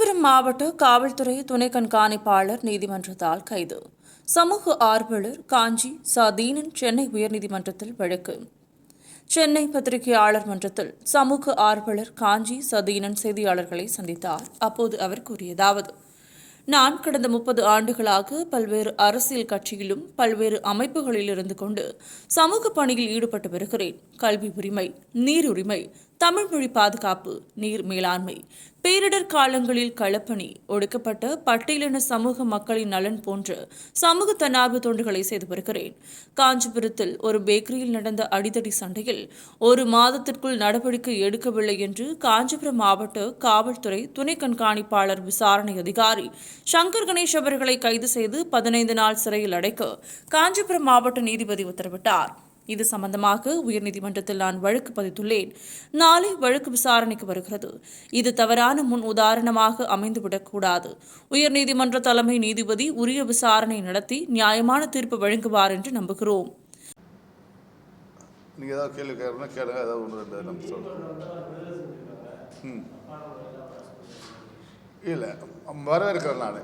மாவட்ட காவல்துறை துணை கண்காணிப்பாளர் நீதிமன்றத்தால் கைது. சமூக ஆர்வலர் காஞ்சி சதீனன் சென்னை உயர்நீதிமன்றத்தில் வழக்கு. சென்னை பத்திரிகையாளர் மன்றத்தில் சமூக ஆர்வலர் காஞ்சி சதீனன் செய்தியாளர்களை சந்தித்தார். அப்போது அவர் கூறியதாவது நான் கடந்த முப்பது ஆண்டுகளாக பல்வேறு அரசியல் கட்சியிலும் பல்வேறு அமைப்புகளில் இருந்து கொண்டு சமூக பணியில் ஈடுபட்டு வருகிறேன். கல்வி உரிமை நீர் உரிமை தமிழ் மொழி பாதுகாப்பு நீர் மேலாண்மை பேரிடர் காலங்களில் களப்பணி ஒடுக்கப்பட்ட பட்டியலின சமூக மக்களின் நலன் போன்ற சமூக தன்னார்வ தொண்டுகளை செய்து வருகிறேன். காஞ்சிபுரத்தில் ஒரு பேக்கரியில் நடந்த அடிதடி சண்டையில் ஒரு மாதத்திற்குள் நடவடிக்கை எடுக்கவில்லை என்று காஞ்சிபுரம் மாவட்ட காவல்துறை துணை கண்காணிப்பாளர் விசாரணை அதிகாரி சங்கர் கணேஷ் அவர்களை கைது செய்து பதினைந்து நாள் சிறையில் அடைக்க காஞ்சிபுரம் மாவட்ட நீதிபதி உத்தரவிட்டார். இது சம்பந்தமாக உயர்நீதிமன்றத்தில் நான் வழக்கு பதித்துள்ளேன். நாளை வழக்கு விசாரணைக்கு வருகிறது. இது தவறான முன் உதாரணமாக அமைந்துவிடக்கூடாது. உயர்நீதிமன்ற தலைமை நீதிபதி உரிய விசாரணை நடத்தி நியாயமான தீர்ப்பு வழங்குவார் என்று நம்புகிறோம். நீங்கள் ஏதாவது கேள்வி கேட்கணும்னா கேளுங்க ஏதாவது ஒன்று ரெண்டு நம்ம சொல்லுங்கள் ம். இல்லை வரவேற்கிறேன் நான்.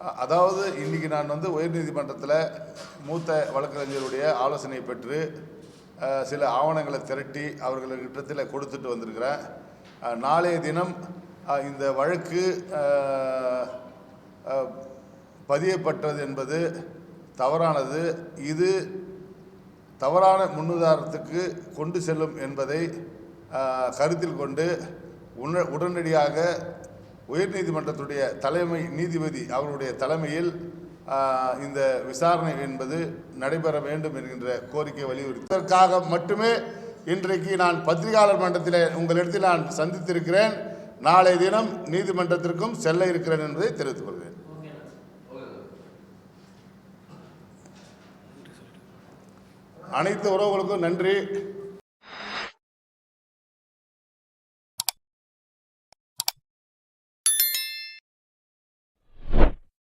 அதாவது இன்றைக்கி நான் வந்து உயர்நீதிமன்றத்தில் மூத்த வழக்கறிஞருடைய ஆலோசனை பெற்று சில ஆவணங்களை திரட்டி அவர்களிடத்தில் கொடுத்துட்டு வந்திருக்கிறேன். நாளைய தினம் இந்த வழக்கு பதியப்பட்டது என்பது தவறானது. இது தவறான முன்னுதாரணத்துக்கு கொண்டு செல்லும் என்பதை கருத்தில் கொண்டு உடனடியாக உயர்நீதிமன்றத்துடைய தலைமை நீதிபதி அவருடைய தலைமையில் இந்த விசாரணை என்பது நடைபெற வேண்டும் என்கின்ற கோரிக்கை வலியுறுத்ததற்காக மட்டுமே இன்றைக்கு நான் பத்திரிகையாளர் மன்றத்தில் உங்களிடத்தில் நான் சந்தித்திருக்கிறேன். நாளை தினம் நீதிமன்றத்திற்கும் செல்ல இருக்கிறேன் என்பதை தெரிவித்துக் கொள்கிறேன். அனைத்து உறவுகளுக்கும் நன்றி.